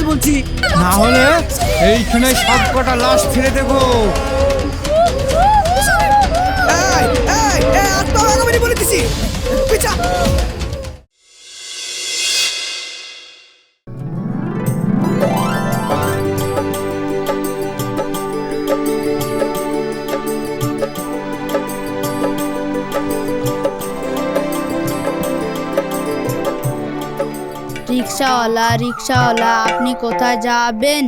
চল বলছি। না হলে এইখানে সব কটা লাশ ফেলে দেবো। এই এই এই আত্মা বলে দিছি। পিছা। রিক্সাওয়ালা রিক্সাওয়ালা আপনি কোথায় যাবেন?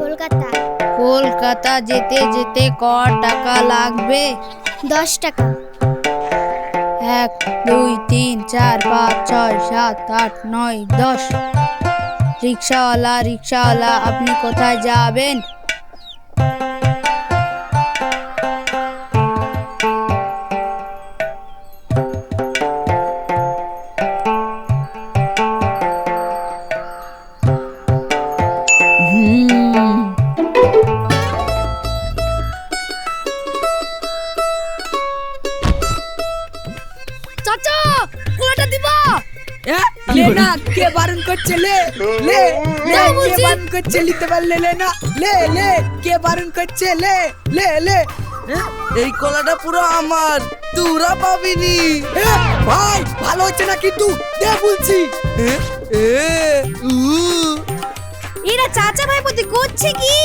কলকাতা। কলকাতা যেতে যেতে ক টাকা লাগবে? দশ টাকা। এক দুই তিন চার পাঁচ ছয় সাত আট নয় দশ। রিক্সাওয়ালা রিক্সাওয়ালা আপনি কোথায় যাবেন? করছে লিতে পারলে লে না। লে লে কে বারণ করছে লে লে লে। এই কলাটা পুরো আমার তোরা পাবিনি। ভাই ভালো হচ্ছে না কিন্তু দে বলছি। এ, এ, উ। এরা চাচা ভাই প্রতি করছে কি?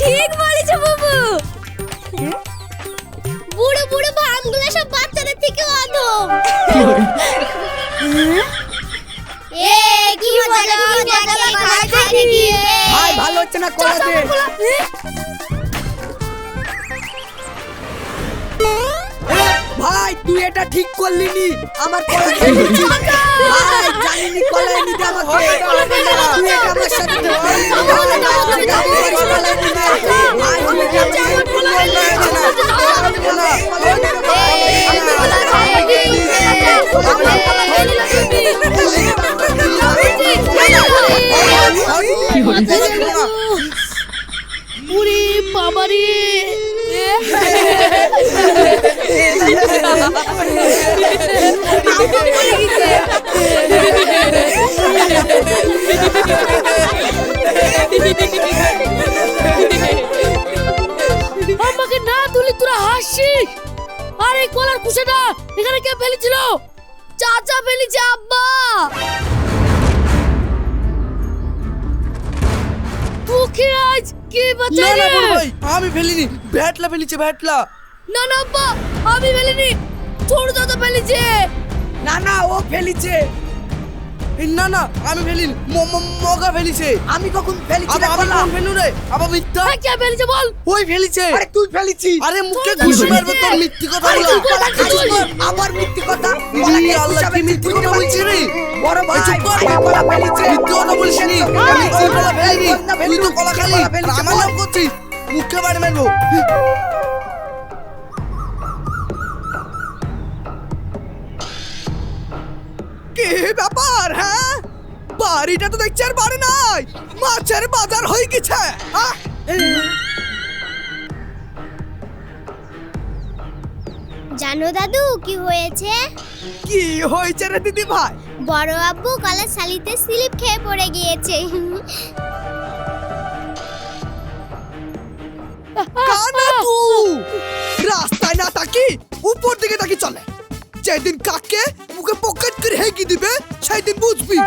ঠিক বলেছে বাবু। বুড়ো বুড়ো ভাঙগুলো সব বাচ্চাদের থেকে অধম। এ কি মজা কি মজা ভাই ভালো ভাই তুই এটা ঠিক করলি নি। আমার কলা। ভাই সাথে করলি নি। আমার কলা। ভাই, তুই এটা আমার এনে দে উরি বাবারি। আমাকে না তুলি তোরা হাসছিস? আরে কলার কুশাটা এখানে কে ফেলেছিল? চাচা ফেলেছে, আব্বা। তোকে আজ কে না বাঁচাবে না বড় ভাই আমি ফেলিনি। ব্যাটলা ফেলিছে ব্যাটলা না না আব্বা আমি ফেলিনি। তোর দাদা ফেলেছে। না না ও ফেলিছে। না না আমি ফেলিনি। ম- ম- মগা ফেলিছে। আমি কখন ফেলিছি আবার রে আমি কলা? কোন ফেলু রে? আবার মিথ্যা? হ্যাঁ, কে ফেলেছে বল? ওই ফেলিছে। আরে তুই ফেলিছি আরে মুখে ঘুষি। মারবো তোর মিথ্যে কথা আরে বলা। না? আবার মিথ্যে কথা ই আল্লাহ, কি মিথ্যে কথা বলছিস রে? বড় ভাই চুপ কর। কলা ফেলিছে। মিথ্যে কথা বলিস নি। আমি কলা ফেলিনি। তুই তো কলা খালি। আমার নাম করছিস। মুখে বাড়ি মারবো ব্যাপার হ্যাঁ? বাড়িটা তো দেখছি আর বাড়ি নাই। মাছের বাজার হয়ে গেছে জানো দাদু কি হয়েছে? কি হয়েছে রে দিদি ভাই? বড় আব্বু কলেজ শালিতে স্লিপ খেয়ে পড়ে গিয়েছে। কানা তু! রাস্তায় না তাকি উপর দিকে তাকি চলে। যেদিন কাকে মুখে পকেট করে হেগি দিবে সেই দিন বুঝবি।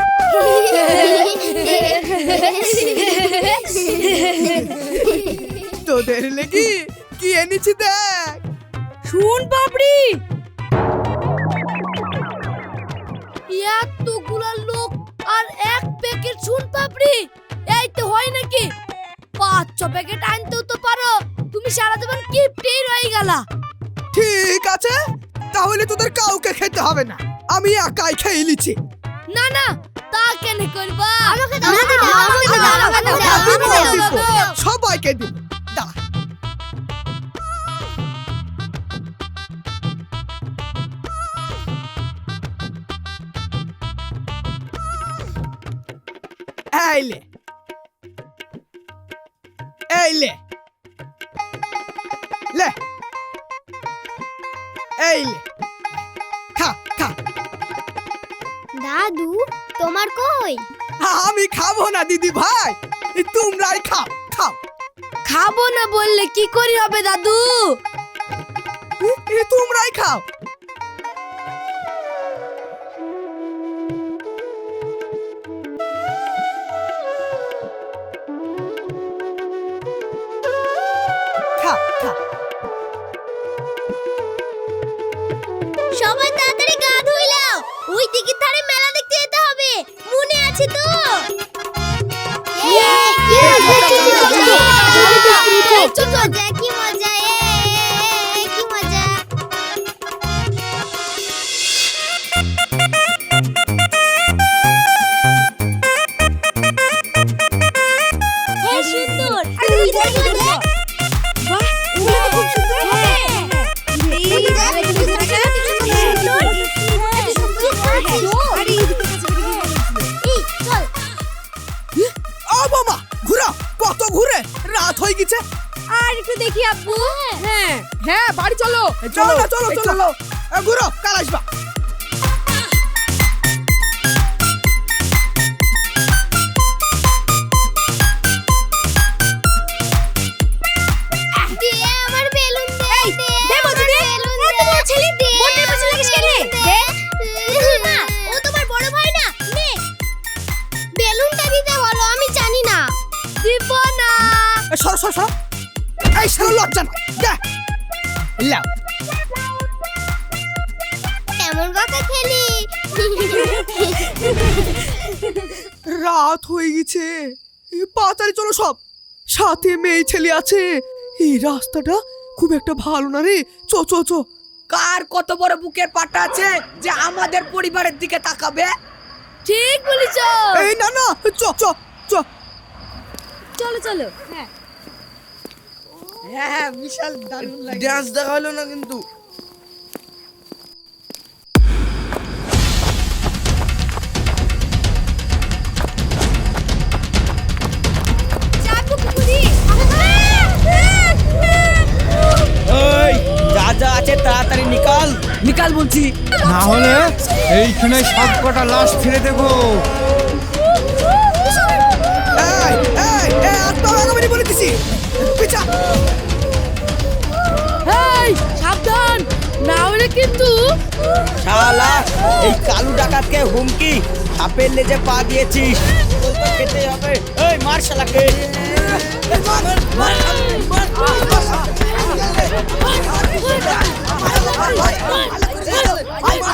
তোদের লেগি কি এনেছি দেখ। শুন পাপড়ি। এতগুলা লোক আর এক প্যাকেট শুন পাপড়ি। এই তো হয় নাকি? পাঁচ ছ প্যাকেট আনতেও তো পারো। তুমি সারা জীবন কিপটেই রয়ে গেলা। ঠিক আছে তাহলে তোদের কাউকে খেতে হবে না। আমি একাই খেয়ে নিচ্ছি। না না তা কেন করবা? আমাকে দাও, আমাকে দাও, আমাকে দাও, আমাকে দাও, আমাকে দাও, দিব। আমাকে দাও। সবাইকে দিব। দাঁড়া। এইলে এইলে লে। এইলে খা খা। দাদু তোমার কই? আমি খাব না দিদি ভাই। তোমরাই খাও খাও। খাব না বললে কি করি হবে দাদু? এ তোমরাই খাও। আমি জানি না। দিব না। এ, সর সর সর। এই সর লজ্জা না দে। লাও। রাত হয়ে গেছে। এ, চলো সব। সাথে মেয়ে ছেলে আছে। এই রাস্তাটা খুব একটা ভালো না রে। চ চ চ। কার কত বড় বুকের পাটা আছে যে আমাদের পরিবারের দিকে তাকাবে? ঠিক বলেছ। এই না না চ চ চ। চলো চলো হ্যাঁ। হ্যাঁ হ্যাঁ বিশাল দারুণ লাগে ডান্স দেখা হলো না কিন্তু। নিকাল না হলে এইখানে সব কটা লাশ ফেলে দেবো। সাবধান না হলে কিন্তু শালা এই কালু ডাকাতকে হুমকি সাপের লেজে পা দিয়েছিস। খেতে হবে। এই মার শালাকে। দেখলি Listen, I'm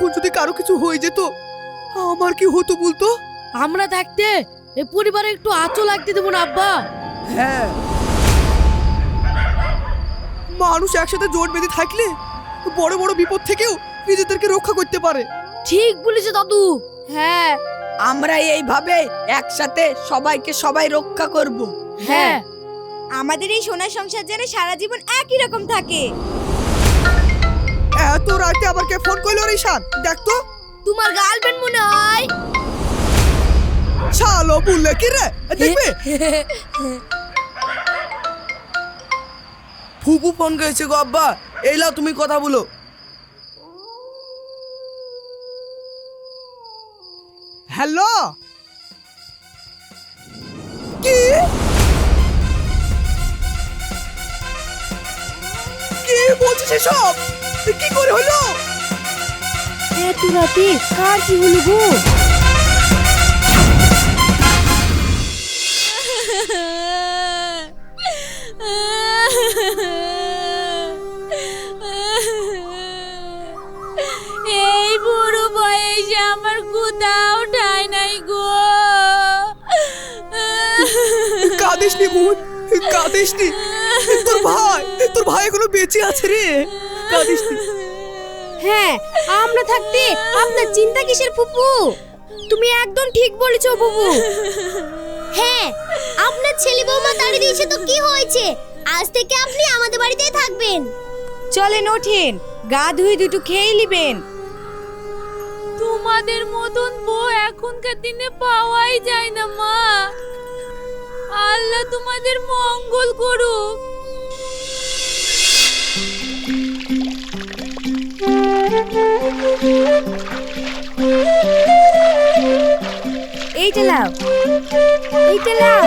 এখন যদি কারও কিছু হয়ে যেত আমার কি হতো বলতো? আমরা থাকতে এ পরিবারে একটু আঁচও লাগতে দেবো না আব্বা। হ্যাঁ। মানুষ একসাথে জোট বেঁধে থাকলে বড় বড় বিপদ থেকেও নিজেদেরকে রক্ষা করতে পারে। ঠিক বলেছে দাদু। হ্যাঁ। আমরা এইভাবে একসাথে সবাইকে সবাই রক্ষা করব। হ্যাঁ। আমাদের এই সোনার সংসার যেন সারা জীবন একই রকম থাকে। এত রাতে আবার কে ফোন করল রে ঈশান দেখ তো। তোমার গার্লফ্রেন্ড মনে হয়? শালো বললে কি রে? দেখবে? ফুপু ফোন করেছে গো আব্বা। এই লাও তুমি কথা বলো। হ্যালো? কি? কি বলছিস এসব? কি করে হলো? এত রাতে কার কি হলো গো? এই বুড়ো বয়সে আমার কোথাও ঠাই নাই গো। কাঁদিস নি বোন কাঁদিস নি তোর ভাই তোর ভাই এখনও বেঁচে আছে রে। কাঁদিস হ্যাঁ আমরা থাকতে আপনার চিন্তা কিসের ফুপু? তুমি একদম ঠিক বলেছ বুবু হ্যাঁ আপনার ছেলে বৌমা তাড়িয়ে দিয়েছে তো কি হয়েছে? আজ থেকে আপনি আমাদের বাড়িতেই থাকবেন। চলেন ওঠেন। গা ধুয়ে দুটো খেয়ে নিবেন। তোমাদের মতন বউ এখনকার দিনে পাওয়াই যায় না মা। আল্লাহ তোমাদের মঙ্গল করুক। এইটা লাও এইটা লাও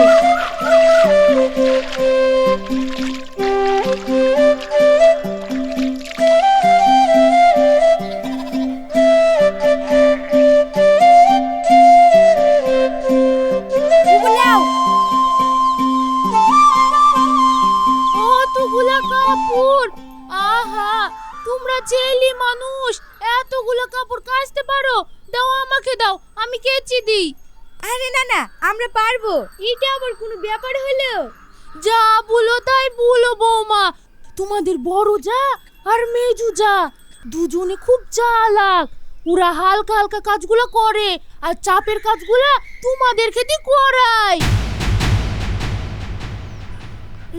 ওরা হালকা হালকা কাজগুলো করে আর চাপের কাজগুলো তোমাদের খেতে করায়।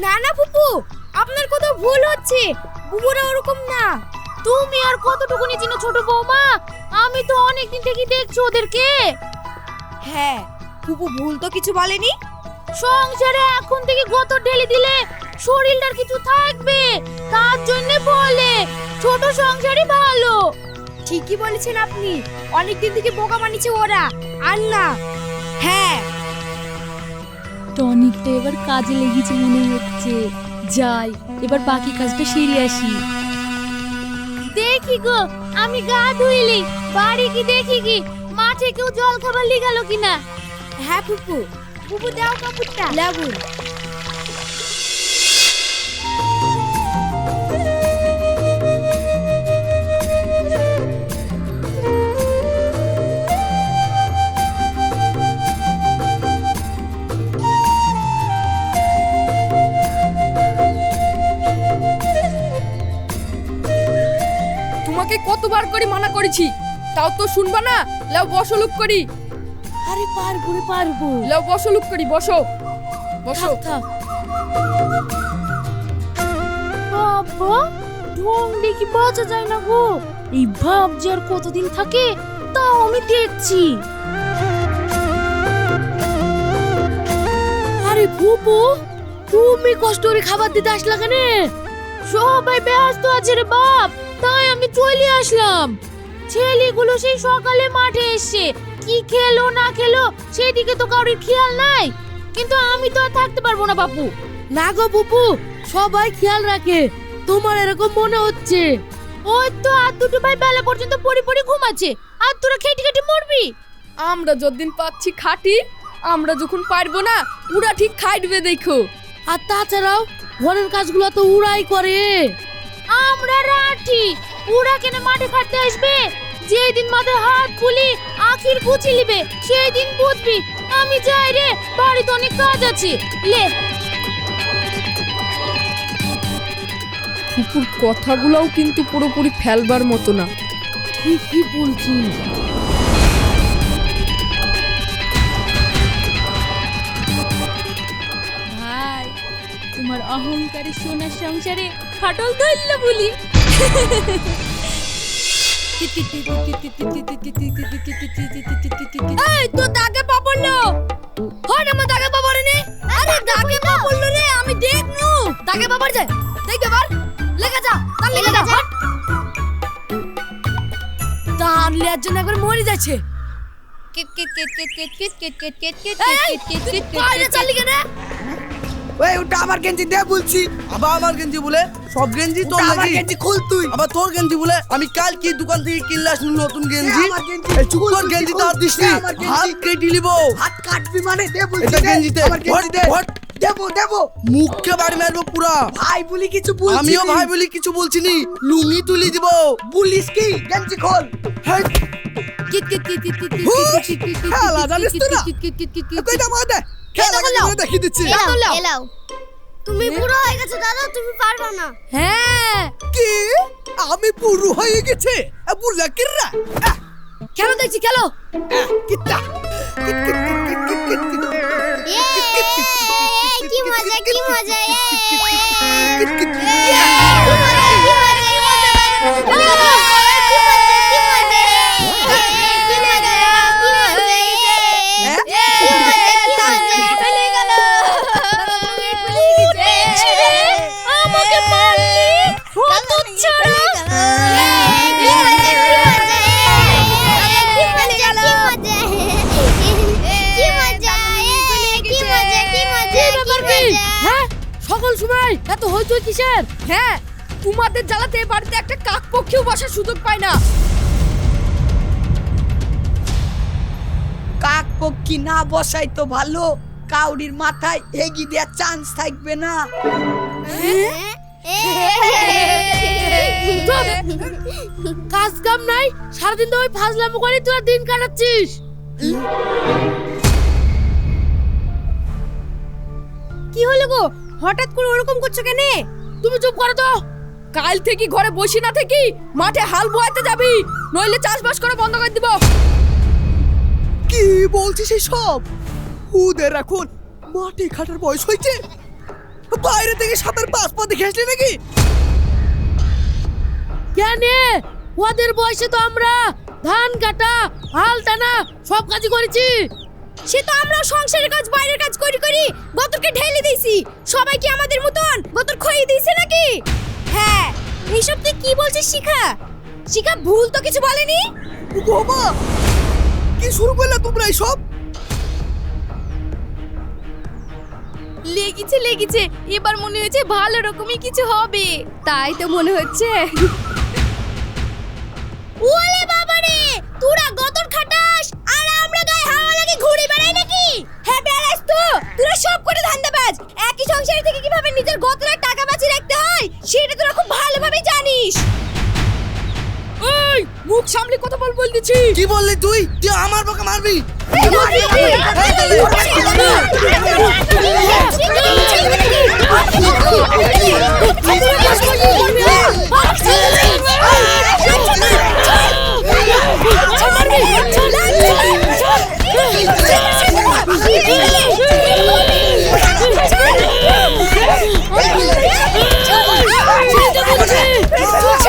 না না ফুপু আপনার কত ভুল হচ্ছে। বুবুরা ওরকম না। তুমি আর কতটুকুনি চিনো ছোট বৌমা? আমি তো অনেকদিন থেকে দেখছি ওদেরকে। হ্যাঁ ফুপু ভুল তো কিছু বলেনি। সংসারে এখন থেকে গত ঢেলে দিলে শরীরটার কিছু থাকবে। তার জন্য বলে ছোট সংসারই ভালো। ঠিকই বলেছেন আপনি। অনেকদিন থেকে বোকা বানিয়েছে ওরা। আর না। হ্যাঁ। টনিক তো এবার কাজে লেগেছে মনে হচ্ছে। যাই এবার বাকি কাজটা সেরে আসি। দেখি গো আমি গা ধুইলি। বাড়ি কি দেখি কি? মাঠে কেউ জল খাবার লিগালো কিনা? হ্যাঁ ফুপু। বুবু দাও কাপড়টা। লাগু কতবার করে মানা করেছি। তাও তো শুনবা না? লাও বসো লুক করি। আরে পারব রে পারব। লাও বসো লুক করি বসো। বসো। বাবা ঢং দেখি বাঁচা যায় না গো। এই ভাব যে আর কতদিন থাকে তাও আমি দেখছি। আরে ফুপু তুমি কষ্ট করে খাবার দিতে আসলা কেন? সবাই ব্যস্ত আছে রে বাপ। আমি চলে আসলাম। ছেলেগুলো সেই সকালে মাঠে এসছে। কি খেলো না খেলো সেদিকে তো কারোর খেয়াল নাই। কিন্তু আমি তো আর থাকতে পারব না বাপু। না গো বুপু সবাই খেয়াল রাখে। তোমার এরকম মনে হচ্ছে। ওই তো আর দুটো ভাই বেলা পর্যন্ত পড়ে পড়ে ঘুমাচ্ছে। আর তোরা খেটে খেটে মরবি। আমরা যতদিন পাচ্ছি খাটি আমরা যখন পারব না ওরা ঠিক খাইডবে দেখো। আর তাছাড়াও ঘরের কাজগুলো তো উড়াই করে। আমরা রাঠি উড়া কেন মাঠে খাটতে আসবে? যেদিন মাথায় হাত খুলি আখির গুছি লিবে সেই দিন বুঝবি। আমি যাই রে বাড়িতে অনেক কাজ আছে। লে। ফুপুর কথাগুলোও কিন্তু পুরোপুরি ফেলবার মতো না। ঠিকই বলছিস। ভাই তোমার অহংকারে সোনার সংসারে ফাটল ধরল বলি। এই তো দাগে পা পড়ল হট আমার তাকে পা পড়েনি আরে দাগে পা পড়ল রে আমি দেখনু তাকে পা পড়ছে দেখ এবার লেগে যা তার লেগে যা হট তার লেয়ার জন্য একবার মরে যাচ্ছে ওটা আমার গেঞ্জি দে বলছি আবার আমার গেঞ্জি বলে সব গেঞ্জি তোর নাকি গেঞ্জি খুল তুই আবার তোর গেঞ্জি বলে আমি কাল কি দোকান থেকে কিনলাস নতুন গেঞ্জি তোর গেঞ্জি তো আর হাত কেটে নিব হাত কাটবি মানে দে বলছি এটা গেঞ্জিতে দেবো দেবো বাড়ি মারবো পুরা ভাই বলি কিছু বলছি আমিও ভাই বলি কিছু বলছি নি লুঙ্গি তুলি দিব বলিস কি গেঞ্জি খোল হ্যাঁ খেলা জানিস তো না কই দাম দে খেলা দেখি দিচ্ছি তুমি বুড়ো হয়ে গেছো দাদা তুমি পারবে না হ্যাঁ কি আমি বুড়ো হয়ে গেছে বুলা কিররা খেলো দেখছি খেলো কিতা কি মজা কি মজা সকল এত হইচই কিসের? হ্যাঁ তোমাদের জ্বালাতে এ বাড়িতে একটা কাক পক্ষীও বসার সুযোগ পায় না। কাক পক্ষী না বসাই তো ভালো কাউরির মাথায় এগিয়ে দেওয়ার চান্স থাকবে না। কাজ কাম নাই সারাদিন তো ওই ফাজলামো করে তোরা দিন কাটাচ্ছিস। কি হলো গো? হঠাৎ করে ওরকম করছ কেন? তুমি চুপ করো তো। কাল থেকে ঘরে বসি না থেকে মাঠে হাল বোয়াতে যাবি নইলে চাষবাস করে বন্ধ করে দিব। কি বলছিস সব ওদের এখন মাঠে খাটার বয়স হয়েছে। বাইরে থেকে সাঁতার পাঁচ পা দেখে আসলি নাকি? কেন? ওদের বয়সে তো আমরা ধান কাটা হাল টানা সব কাজই করেছি। সে তো আমরা সংসারের কাজ বাইরের কাজ করি করি গতরকে ঢেলে দিয়েছি। সবাই কি আমাদের মতন? গতর খইয়ে দিয়েছে নাকি? হ্যাঁ এইসব তুই কি বলছিস শিখা? শিখা ভুল তো কিছু বলেনি? বাবা কি শুরু করলে তোমরা এইসব লেগেছে লেগেছে। এবার মনে হচ্ছে ভালো রকমই কিছু হবে। তাই তো মনে হচ্ছে। ওলে তো তোরা সব করে ধান্দাবাজ একই সংসারে থেকে কীভাবে নিজের গতরের টাকা বাঁচিয়ে রাখতে হয় সেটা তোরা খুব ভালোভাবে জানিস এই মুখ সামলে কথা বল বল দিচ্ছি কি বললি তুই তুই আমার বকে মারবি ちょっと待って。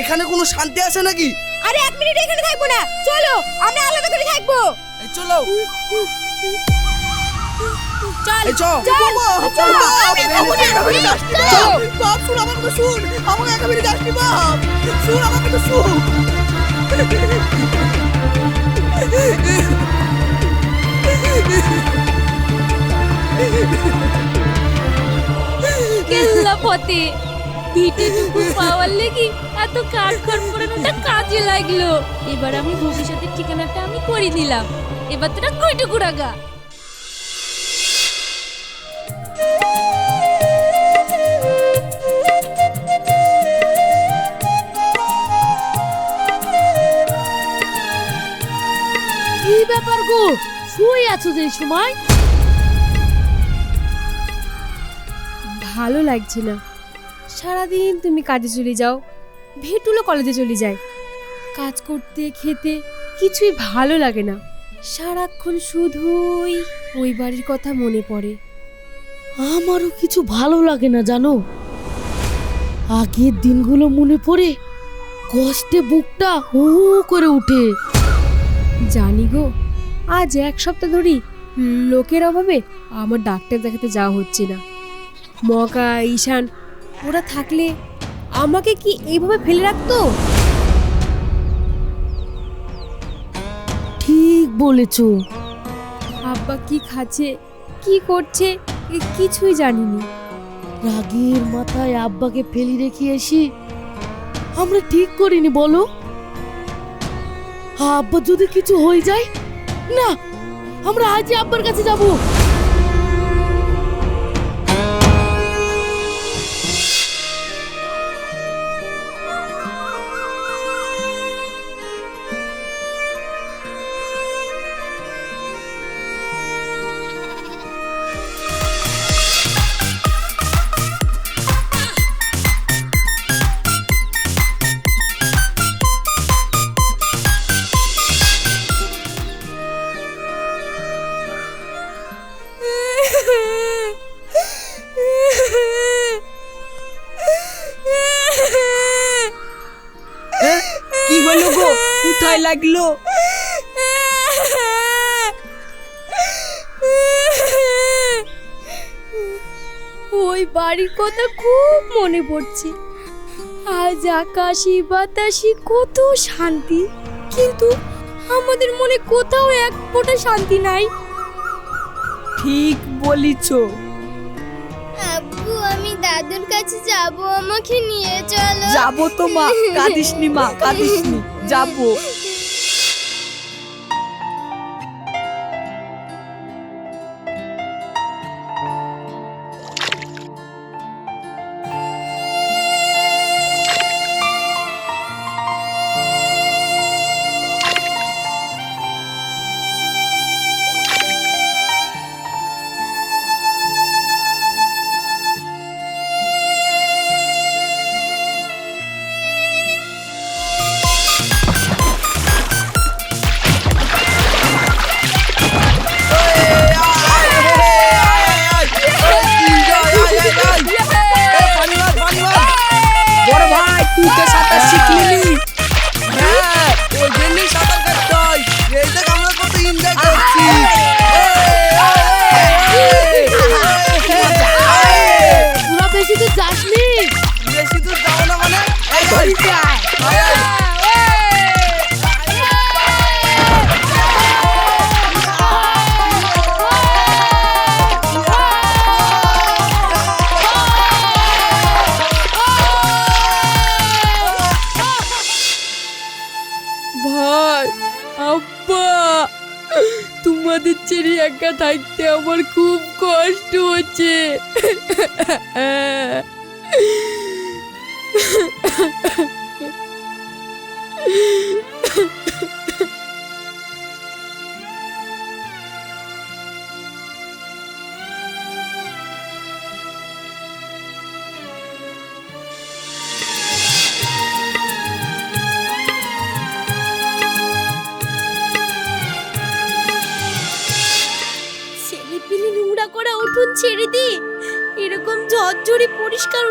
এখানে কোনো শান্তি আছে নাকি? আরে এক মিনিট এখানে থাকব না। চলো আমরা আলাদা করে থাকব। এই চলো। চল এই চ চল। চল বাপ শুন আমার কথা শুন। আমাকে একেবারে যাসনি বাপ। শুন আমার কথা শুন। কেল্লা পথে পাওয়ার লেগে এত কাজ কর্ম করানোটা কাজে লাগল। এবার আমি ভবিষ্যতের ঠিকানাটা আমি করে দিলাম এবার তোরা কইটুকু রাগা কি ব্যাপার গো? শুয়ে আছো যে সময়? ভালো লাগছে না। সারাদিন তুমি কাজে চলে যাও। ভেটুলো কলেজে চলে যায়। কাজ করতে খেতে কিছুই ভালো লাগে না। সারাক্ষণ শুধুই ওই বাড়ির কথা মনে পড়ে। আমারও কিছু ভালো লাগে না জানো? আগের দিনগুলো মনে পড়ে কষ্টে বুকটা হু হু করে উঠে। জানি গো আজ এক সপ্তাহ ধরেই লোকের অভাবে আমার ডাক্তার দেখাতে যাওয়া হচ্ছে না। মকা ঈশান ওরা থাকলে আমাকে কি এইভাবে ফেলে রাখতো? ঠিক বলেছ। আব্বা কি খাচ্ছে কি করছে এ কিছুই জানিনি। রাগের মাথায় আব্বাকে ফেলি রেখে এসি আমরা ঠিক করিনি বলো। আব্বা যদি কিছু হয়ে যায় না আমরা আজই আব্বার কাছে যাব। ওই বাড়ির কথা খুব মনে পড়ছে। আজ আকাশি বাতাসি কত শান্তি কিন্তু আমাদের মনে কোথাও এক ফোঁটা শান্তি নাই। ঠিক বলিছ। আব্বু আমি দাদুর কাছে যাব আমাকে নিয়ে চলো। যাব তো মা কাঁদিসনি মা কাঁদিসনি। যাব। ভাই তুই থাকতে আমার খুব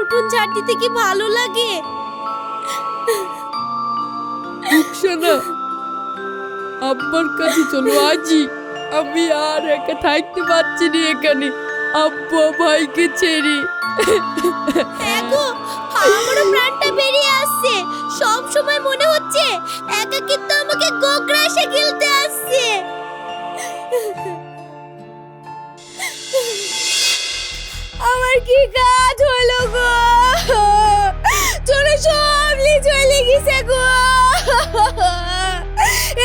উঠুন ঝাড় দিতে কি ভালো লাগে? শোনো আব্বার কাছে চলো আজই আমি আর একা থাকতে পারছি না এখানে। আব্বা ভাইকে ছেড়ে। দেখো আমারও প্রাণটা বেরিয়ে আসছে। সব সময় মনে হচ্ছে একাকিত্ব আমাকে গোগরা এসে গিলতে আসছে। কি কাজ হলো গো? চলে সব লি চলে গেছে গো।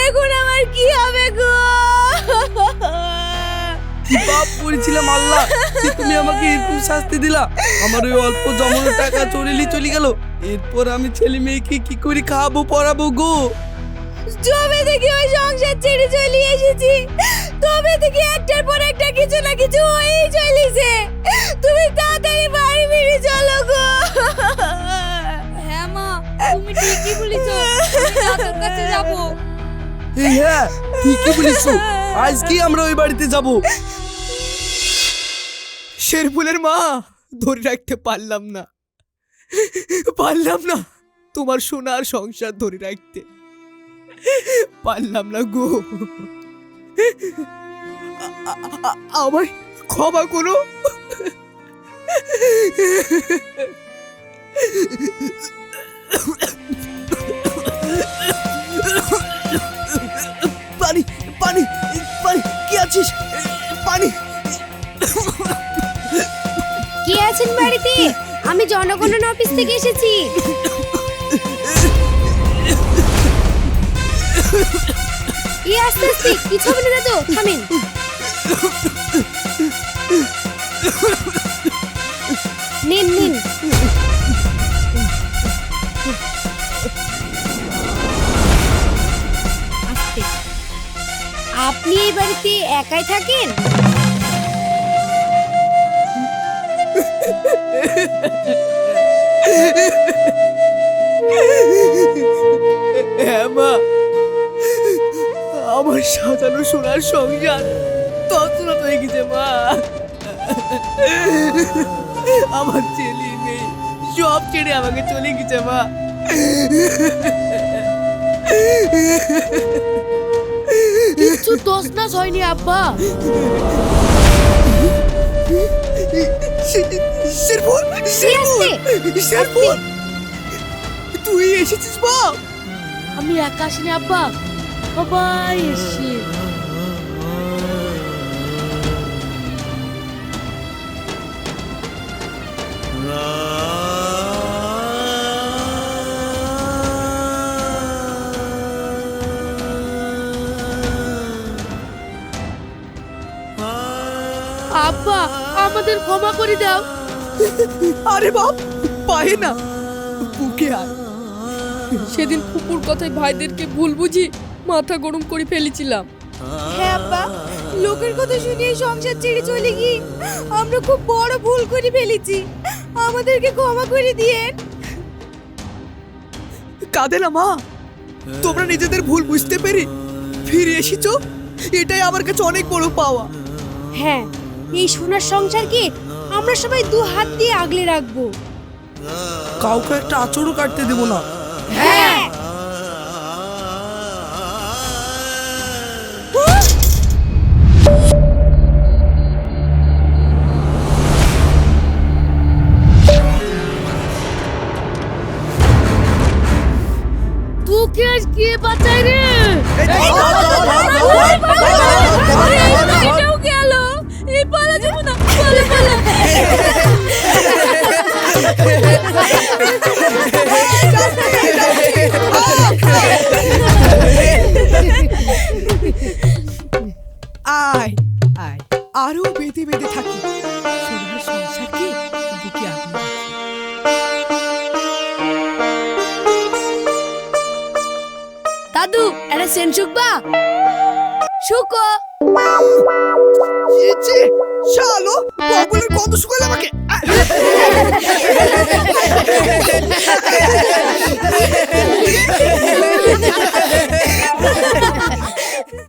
এখন আমার কি হবে গো? কি পাপ করেছিলাম আল্লাহ যে তুমি আমাকে এরকম শাস্তি দিলা? আমার ওই অল্প জমানো টাকা চুরিলি চলে গেল। এরপর আমি ছেলে মেয়েকে কি করে খাওয়াবো পড়াবো গো? জবে থেকে ওই সংসার ছেড়ে চলে এসেছি। তবে থেকে একটার পর একটা কিছু না কিছু হয়েই চলেছে। তুমি তাড়াতাড়ি বাড়ি ফিরে চলো গো। হ্যাঁ মা তুমি ঠিকই বলেছ। দাদুর কাছে যাব। এই হ্যাঁ ঠিকই বলিস আজকে আমরা ওই বাড়িতে যাব। শেরফুলের মা ধরে রাখতে পারলাম না। পারলাম না তোমার সোনার সংসার ধরে রাখতে। পারলাম না গো। আমায় ক্ষমা করো। পানি পানি পানি, কি আছিস? পানি। কে আছেন বাড়িতে? আমি জনগণনা অফিস থেকে এসেছি। ই আস্তে আস্তে, কিছু হবে না দাদু, থামেন। আপনি এই বাড়িতে একাই থাকেন? হ্যাঁ আমার সাজানো সোনার সংসার তছনছ হয়ে গেছে মা। আমার ছেলে মেয়ে সব ছেড়ে আমাকে চলে গেছে মা। কিচ্ছু দোষ না হয়নি আব্বা। শেরপুর শেরপুর শেরপুর। তুই এসেছিস মা। আমি একা আসিনি আব্বা। সবাই এসছে। আব্বা আমাদের ক্ষমা করে দাও। আরে বাপ পায়ে না বুকে আয়। সেদিন কুকুর কথায় ভাইদেরকে ভুল বুঝি মাথা গরম করে ফেলেছিলাম। হ্যাঁ আব্বা লোকের কথা শুনে এই সংসার ছেড়ে চলে গিয়ে আমরা খুব বড় ভুল করে ফেলেছি। আমাদেরকে ক্ষমা করে দিয়েন। কাঁদে না মা তোমরা নিজেদের ভুল বুঝতে পেরে ফিরে এসেছ? এটাই আমার কাছে অনেক বড় পাওয়া। হ্যাঁ এই সোনার সংসারকে আমরা সবাই দু হাত দিয়ে আগলে রাখব। কাউকে একটা আচরও কাটতে দেবো না।